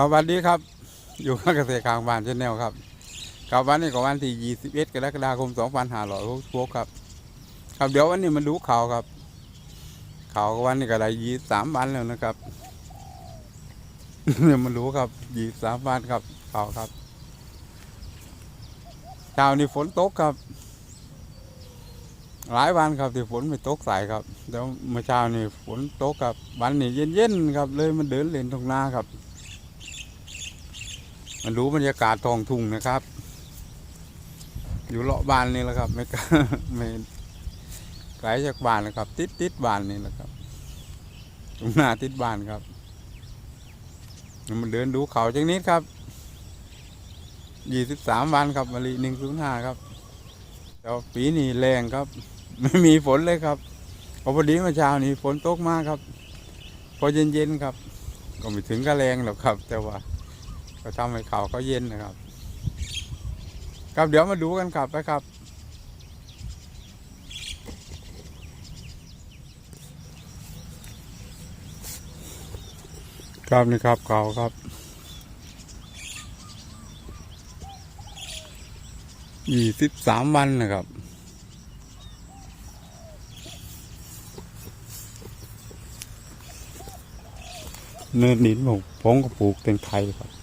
ครับวันนี้ครับ อยู่กับเกษตรกลางบ้านชแนลครับครับวันนี้ก็วันที่21กรกฎาคม2566ครับ ครับเดี๋ยววันนี้มาดูข่าวครับ ข่าวก็วันนี้ก็ได้ยี่สามวันแล้วนะครับเดี๋ยวมารู้ครับยี่สามวันครับข่าวครับเช้านี้ฝนตกครับ หลายวันครับที่ฝนไม่ตกใส่ครับเดี๋ยวเมื่อเช้านี่ฝนตกครับวันนี้เย็นๆครับ เลยมาเดินเล่นตรงนาครับ มันรู้บรรยากาศทองทุ่งนะครับ อยู่เลาะบ้านนี่แหละครับ ไม่ไกลไม่ไกลจากบ้านนะครับ ติดติดบ้านนี่แหละครับตรงหน้าติดบ้านครับมันเดินดูเขาจังนิดครับยี่สิบสามวันครับมาลีหนึ่งศูนย์ห้าครับแต่ปีนี้แรงครับ ไม่มีฝนเลยครับพอพอดีเมื่อเช้านี้ฝนตกมากครับ พอเย็นๆครับ ก็ไม่ถึงกับแรงหรอกครับ แต่ว่า ก็ทำให้เขาเขาเย็นนะครับ ครับเดี๋ยวมาดูกันครับไปครับ ครับนี่ครับเขาครับ ยี่สิบสามวันนะครับเนินนินผมผมก็ปลูกแตงไทยครับ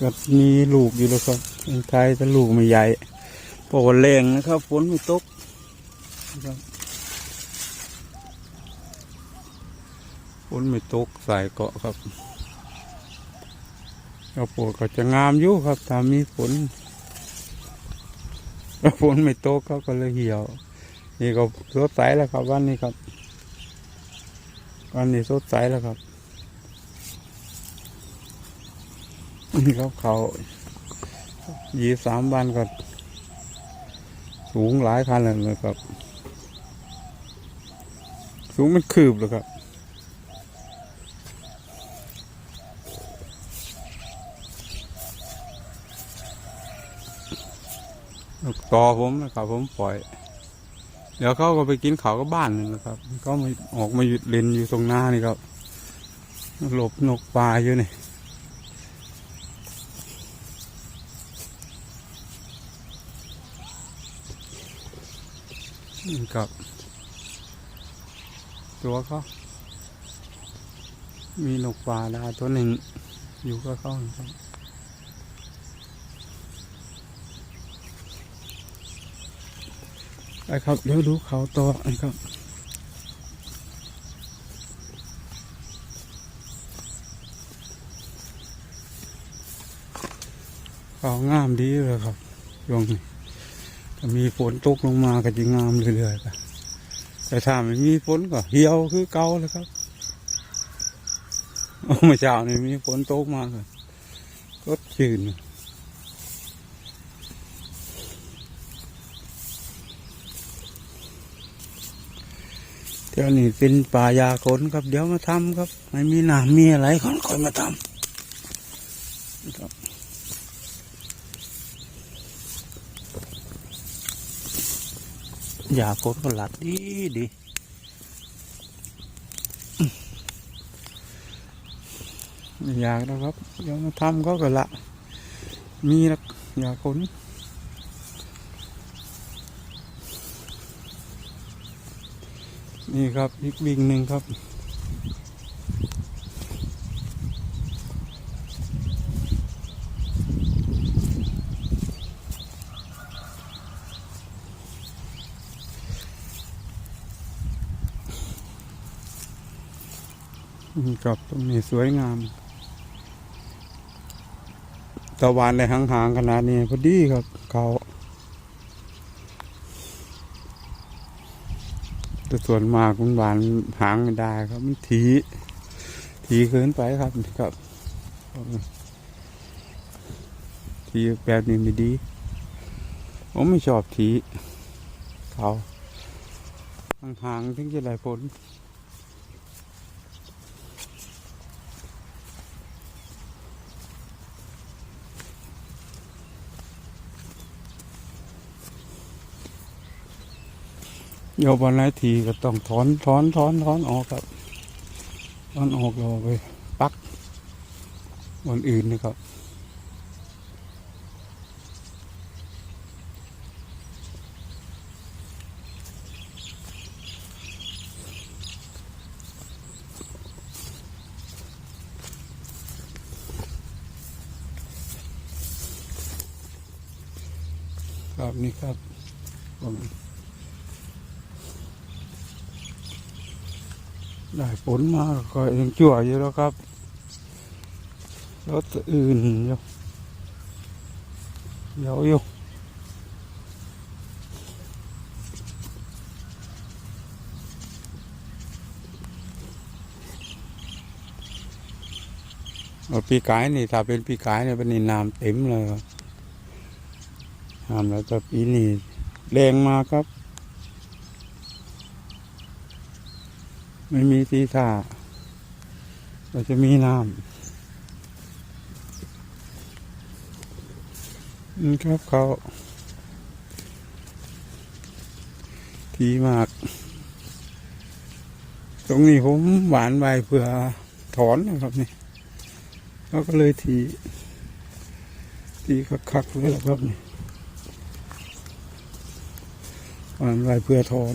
ก็มีลูกอยู่แล้วครับแตงไทยแต่ลูกไม่ใหญ่เพราะว่าแรงนะครับฝนไม่ตกนะครับฝนไม่ตกใส่เกาะครับข้าวโพดก็จะงามอยู่ครับถ้ามีฝนถ้าฝนไม่ตกเขาก็เลยเหี่ยว นี่ก็สดใสแล้วครับวันนี้ครับวันนี้สดใสแล้วครับ นี่ครับเขายี่สามวันก็ สูงหลายคันเลยครับ สูงมันคืบเลยครับต่อผมนะครับผมปล่อย เดี๋ยวเขาก็ไปกินเขาก็บ้านนึงนะครับเขามาออกมาหยุดเล่นอยู่ตรงหน้านี่ครับหลบนกปลาอยู่นี่ นี่ครับ ตัวเขามีนกปลาดาตัวหนึ่ง อยู่ก็เขาครับไปครับเดี๋ยวดูเขาต่อนะครับเขางามดีเลยครับช่วงนี้ ถ้ามีฝนตกลงมาก็จะงามเรื่อยๆครับแต่ถ้าไม่มีฝนก็เหี่ยวคือเก่าเลยครับเมื่อเช้านี่มีฝนตกมาก็ก็ชื่นเดี๋ยวนี้เป็นป่ายาคนครับ เดี๋ยวมาทำครับ ไม่มีน้ำมีอะไรค่อยๆมาทำครับ ยาคนก็หลัดดีดีอยากนะครับเดี๋ยวมาทำก็ก็ละ มีนะยาคนนี่ครับอีกวิ่งหนึ่งครับ นี่ครับตรงนี้สวยงาม ตะวันในห่างๆขนาดนี้พอดีครับเขาแต่ส่วนมากมันหวานหางไม่ได้ครับมันทีทีเกินไปครับครับทีแบบนี้ไม่ดีผมไม่ชอบทีเขาห่างๆถึงจะได้ผล โยบวันไหนทีก็ต้องถอนถอนถอนถอนออกครับถอนออกเราไปปักบนอื่นนะครับครับนี่ครับผม ได้ผลมาก็ยังจั่วอยู่แล้วครับรถอื่นอยู่เดี๋ยวอยู่เอปีกายนี่ถ้าเป็นปีกายเนี่ยเป็นนินามเต็มเลยครับทำแล้วก็ปีนี้แรงมาครับ ไม่มีทีท่าเราจะมีน้ำนี่ครับเขาทีมาก ตรงนี้ผมหวานใบเพื่อถอนนะครับนี่เขาก็เลยทีทีคักๆเลยแหละครับนี่หวานไวเพื่อถอน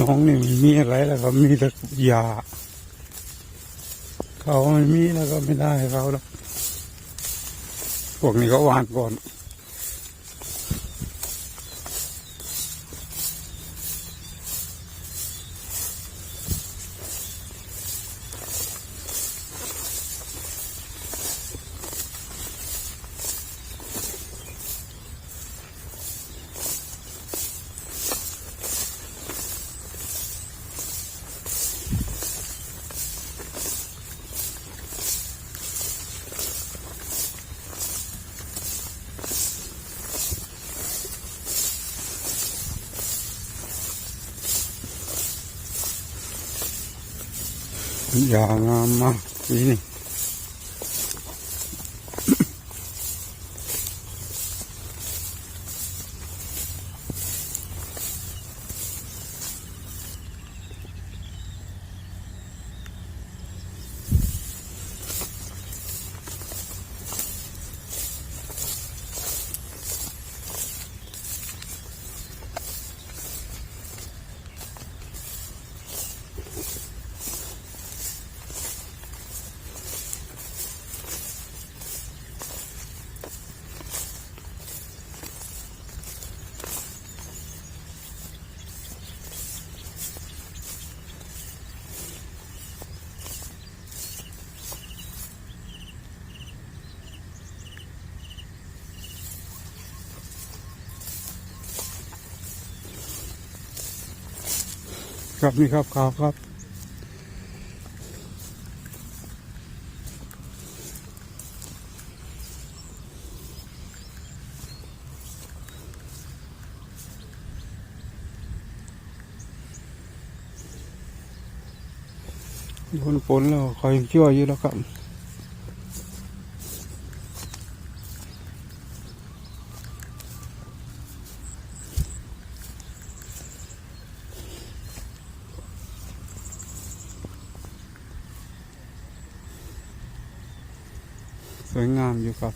น้องนี่ไม่มีอะไรแล้วก็มีแต่ยาเขาไม่มีแล้วก็ไม่ได้เขาแล้วพวกนี้เขาวานก่อน อย่างา ครับนี่ครับครับครับโดนฝนแล้วคอยช่วยอยู่แล้วครับ สวยงามอยู่ครับ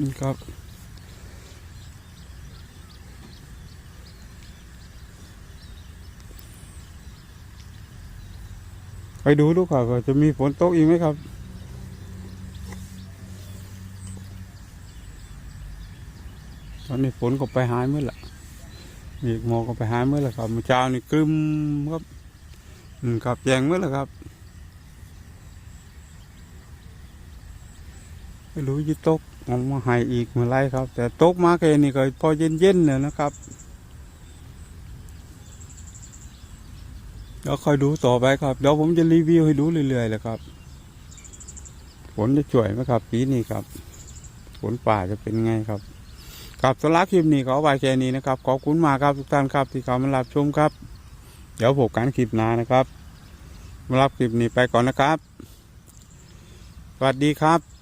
นี่ครับ ไปดูดูค่ะว่าจะมีฝนตกอีกไหมครับตอนนี้ฝนก็ไปหายเมื่อละมีหมอกก็ไปหายเมื่อละครับเมื่อเช้านี่กรึมครับ อืมครับแจงเมื่อละครับ ไม่รู้จะตกออกมาใหายอีกเมื่อไรครับ แต่ตกมาแค่นี้ก็พอเย็นๆเนี่ยนะครับเดี๋ยวคอยดูต่อไปครับเดี๋ยวผมจะรีวิวให้ดูเรื่อยๆเลยครับฝนจะช่วยไหมครับปีนี้ครับฝนป่าจะเป็นไงครับครับสำหรับคลิปนี้ขอไว้แค่นี้นะครับ ขอบคุณมากครับทุกท่านครับ ที่เข้ามารับชมครับ เดี๋ยวพบกันคลิปหน้านะครับมารับคลิปนี้ไปก่อนนะครับ สวัสดีครับ